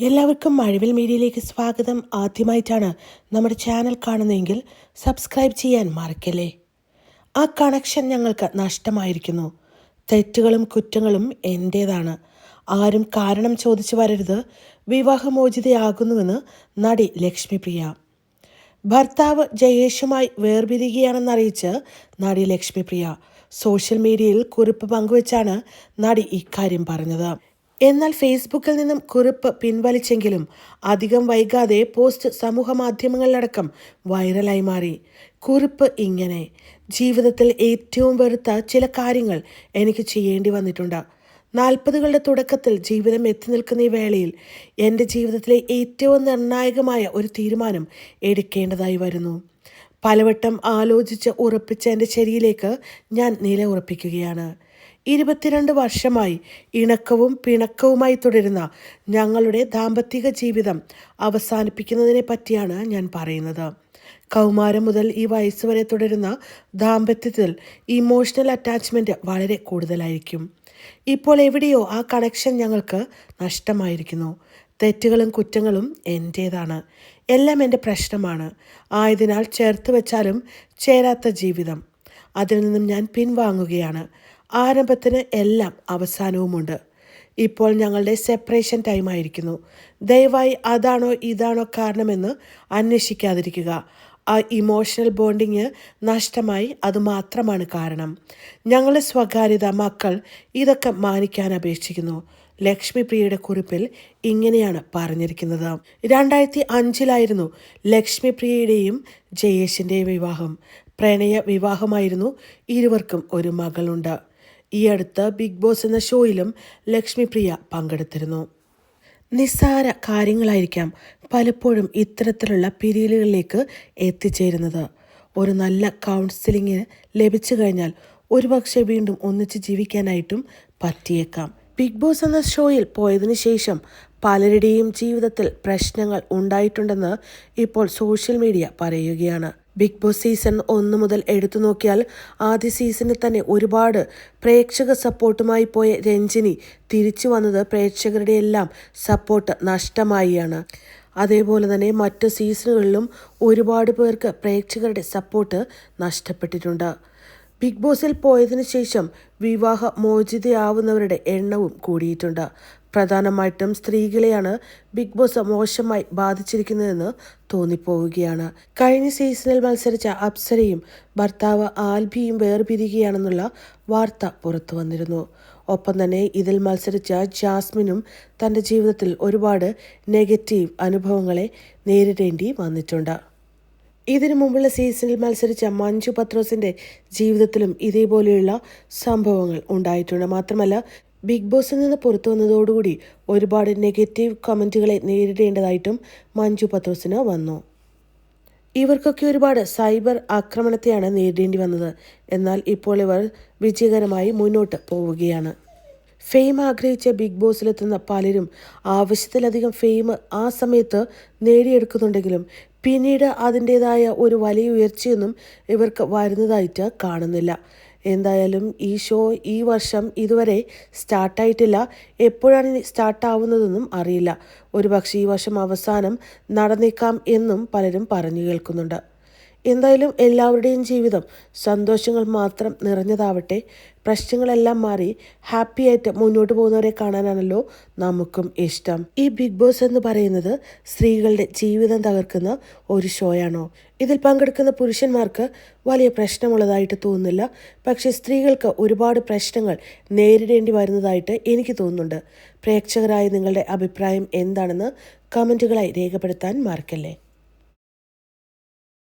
എല്ലാവർക്കും മഴവിൽ മീഡിയയിലേക്ക് സ്വാഗതം. ആദ്യമായിട്ടാണ് നമ്മുടെ ചാനൽ കാണുന്നതെങ്കിൽ സബ്സ്ക്രൈബ് ചെയ്യാൻ മറക്കല്ലേ? ആ കണക്ഷൻ ഞങ്ങൾക്ക് നഷ്ടമായിരിക്കുന്നു. തെറ്റുകളും കുറ്റങ്ങളും എന്റേതാണ് ആരും കാരണം ചോദിച്ചു വരരുത്. വിവാഹമോചിതയാകുന്നുവെന്ന് നടി ലക്ഷ്മിപ്രിയ. ഭർത്താവ് ജയേഷുമായി വേർപിരിയുകയാണെന്നറിയിച്ച് നടി ലക്ഷ്മിപ്രിയ സോഷ്യൽ മീഡിയയിൽ കുറിപ്പ് പങ്കുവച്ചാണ് നടി ഇക്കാര്യം പറഞ്ഞത്. എന്നാൽ ഫേസ്ബുക്കിൽ നിന്നും കുറിപ്പ് പിൻവലിച്ചെങ്കിലും അധികം വൈകാതെ പോസ്റ്റ് സമൂഹ മാധ്യമങ്ങളിലടക്കം വൈറലായി മാറി. കുറിപ്പ് ഇങ്ങനെ. ജീവിതത്തിൽ ഏറ്റവും വെറുത്ത ചില കാര്യങ്ങൾ എനിക്ക് ചെയ്യേണ്ടി വന്നിട്ടുണ്ട്. നാൽപ്പതുകളുടെ തുടക്കത്തിൽ ജീവിതം എത്തി നിൽക്കുന്ന ഈ വേളയിൽ എന്റെ ജീവിതത്തിലെ ഏറ്റവും നിർണായകമായ ഒരു തീരുമാനം എടുക്കേണ്ടതായി വരുന്നു. പലവട്ടം ആലോചിച്ച് ഉറപ്പിച്ച എന്റെ ശരിയിലേക്ക് ഞാൻ നില ഉറപ്പിക്കുകയാണ്. ഇരുപത്തിരണ്ട് വർഷമായി ഇണക്കവും പിണക്കവുമായി തുടരുന്ന ഞങ്ങളുടെ ദാമ്പത്തിക ജീവിതം അവസാനിപ്പിക്കുന്നതിനെ പറ്റിയാണ് ഞാൻ പറയുന്നത്. കൗമാരം മുതൽ ഈ വയസ്സ് വരെ തുടരുന്ന ദാമ്പത്യത്തിൽ ഇമോഷണൽ അറ്റാച്ച്മെന്റ് വളരെ കൂടുതലായിരിക്കും. ഇപ്പോൾ എവിടെയോ ആ കണക്ഷൻ ഞങ്ങൾക്ക് നഷ്ടമായിരിക്കുന്നു. തെറ്റുകളും കുറ്റങ്ങളും എന്റേതാണ് എല്ലാം എന്റെ പ്രശ്നമാണ്. ആയതിനാൽ ചേർത്ത് വെച്ചാലും ചേരാത്ത ജീവിതം. അതിൽ നിന്നും ഞാൻ പിൻവാങ്ങുകയാണ്. ആരംഭത്തിന് എല്ലാം അവസാനവുമുണ്ട്. ഇപ്പോൾ ഞങ്ങളുടെ സെപ്പറേഷൻ ടൈം ആയിരിക്കുന്നു. ദയവായി അതാണോ ഇതാണോ കാരണമെന്ന് അന്വേഷിക്കാതിരിക്കുക. ആ ഇമോഷണൽ ബോണ്ടിങ് നഷ്ടമായി അത് മാത്രമാണ് കാരണം. ഞങ്ങളുടെ സ്വകാര്യത മക്കൾ ഇതൊക്കെ മാനിക്കാൻ അപേക്ഷിക്കുന്നു. ലക്ഷ്മി പ്രിയയുടെ കുറിപ്പിൽ ഇങ്ങനെയാണ് പറഞ്ഞിരിക്കുന്നത്. രണ്ടായിരത്തി അഞ്ചിലായിരുന്നു ലക്ഷ്മി പ്രിയയുടെയും ജയേഷിന്റെയും വിവാഹം. പ്രണയ വിവാഹമായിരുന്നു ഇരുവർക്കും ഒരു മകളുണ്ട്. ഈ അടുത്ത് ബിഗ് ബോസ് എന്ന ഷോയിലും ലക്ഷ്മിപ്രിയ പങ്കെടുത്തിരുന്നു. നിസ്സാര കാര്യങ്ങളായിരിക്കാം പലപ്പോഴും ഇത്തരത്തിലുള്ള പിരിയലുകളിലേക്ക് എത്തിച്ചേരുന്നത്. ഒരു നല്ല കൗൺസിലിംഗ് ലഭിച്ചു കഴിഞ്ഞാൽ ഒരുപക്ഷെ വീണ്ടും ഒന്നിച്ച് ജീവിക്കാനായിട്ടും പറ്റിയേക്കാം. ബിഗ് ബോസ് എന്ന ഷോയിൽ പോയതിനു ശേഷം പലരുടെയും ജീവിതത്തിൽ പ്രശ്നങ്ങൾ ഉണ്ടായിട്ടുണ്ടെന്ന് ഇപ്പോൾ സോഷ്യൽ മീഡിയ പറയുകയാണ്. ബിഗ് ബോസ് സീസൺ ഒന്ന് മുതൽ എടുത്തു നോക്കിയാൽ ആദ്യ സീസണിൽ തന്നെ ഒരുപാട് പ്രേക്ഷക സപ്പോർട്ടുമായി പോയ രഞ്ജിനി തിരിച്ചു വന്നത് പ്രേക്ഷകരുടെ എല്ലാം സപ്പോർട്ട് നഷ്ടമായിയാണ് അതേപോലെ തന്നെ മറ്റ് സീസണുകളിലും ഒരുപാട് പേർക്ക് പ്രേക്ഷകരുടെ സപ്പോർട്ട് നഷ്ടപ്പെട്ടിട്ടുണ്ട്. ബിഗ് ബോസിൽ പോയതിനു ശേഷം വിവാഹ മോചിതയാവുന്നവരുടെ എണ്ണവും കൂടിയിട്ടുണ്ട്. പ്രധാനമായിട്ടും സ്ത്രീകളെയാണ് ബിഗ് ബോസ് മോശമായി ബാധിച്ചിരിക്കുന്നതെന്ന് തോന്നിപ്പോവുകയാണ്. കഴിഞ്ഞ സീസണിൽ മത്സരിച്ച അപ്സരയും ഭർത്താവ് ആൽബിയും വേർപിരിയുകയാണെന്നുള്ള വാർത്ത പുറത്തു വന്നിരുന്നു. ഒപ്പം തന്നെ ഇതിൽ മത്സരിച്ച ജാസ്മിനും തന്റെ ജീവിതത്തിൽ ഒരുപാട് നെഗറ്റീവ് അനുഭവങ്ങളെ നേരിടേണ്ടി വന്നിട്ടുണ്ട്. ഇതിനു മുമ്പുള്ള സീസണിൽ മത്സരിച്ച മഞ്ജു പത്രോസിന്റെ ജീവിതത്തിലും ഇതേപോലെയുള്ള സംഭവങ്ങൾ ഉണ്ടായിട്ടുണ്ട്. മാത്രമല്ല ബിഗ് ബോസിൽ നിന്ന് പുറത്തു വന്നതോടുകൂടി ഒരുപാട് നെഗറ്റീവ് കമന്റുകളെ നേരിടേണ്ടതായിട്ടും മഞ്ജു പത്രോസിന് വന്നു. ഇവർക്കൊക്കെ ഒരുപാട് സൈബർ ആക്രമണത്തെയാണ് നേരിടേണ്ടി വന്നത്. എന്നാൽ ഇപ്പോൾ ഇവർ വിജയകരമായി മുന്നോട്ട് പോവുകയാണ്. ഫെയിം ആഗ്രഹിച്ച ബിഗ് ബോസിലെത്തുന്ന പലരും ആവശ്യത്തിലധികം ഫെയിം ആ സമയത്ത് നേടിയെടുക്കുന്നുണ്ടെങ്കിലും പിന്നീട് അതിന്റെതായ ഒരു വലിയ ഉയർച്ചയൊന്നും ഇവർക്ക് വരുന്നതായിട്ട് കാണുന്നില്ല. എന്തായാലും ഈ ഷോ ഈ വർഷം ഇതുവരെ സ്റ്റാർട്ടായിട്ടില്ല. എപ്പോഴാണ് സ്റ്റാർട്ടാവുന്നതെന്നും അറിയില്ല. ഒരുപക്ഷെ ഈ വർഷം അവസാനം നടന്നേക്കാം എന്നും പലരും പറഞ്ഞു കേൾക്കുന്നുണ്ട്. എന്തായാലും എല്ലാവരുടെയും ജീവിതം സന്തോഷങ്ങൾ മാത്രം നിറഞ്ഞതാവട്ടെ. പ്രശ്നങ്ങളെല്ലാം മാറി ഹാപ്പി ആയിട്ട് മുന്നോട്ട് പോകുന്നവരെ കാണാനാണല്ലോ നമുക്കും ഇഷ്ടം. ഈ ബിഗ് ബോസ് എന്ന് പറയുന്നത് സ്ത്രീകളുടെ ജീവിതം തകർക്കുന്ന ഒരു ഷോയാണോ? ഇതിൽ പങ്കെടുക്കുന്ന പുരുഷന്മാർക്ക് വലിയ പ്രശ്നമുള്ളതായിട്ട് തോന്നുന്നില്ല. പക്ഷേ സ്ത്രീകൾക്ക് ഒരുപാട് പ്രശ്നങ്ങൾ നേരിടേണ്ടി വരുന്നതായിട്ട് എനിക്ക് തോന്നുന്നുണ്ട്. പ്രേക്ഷകരായ നിങ്ങളുടെ അഭിപ്രായം എന്താണെന്ന് കമന്റുകളായി രേഖപ്പെടുത്താൻ മറക്കല്ലേ.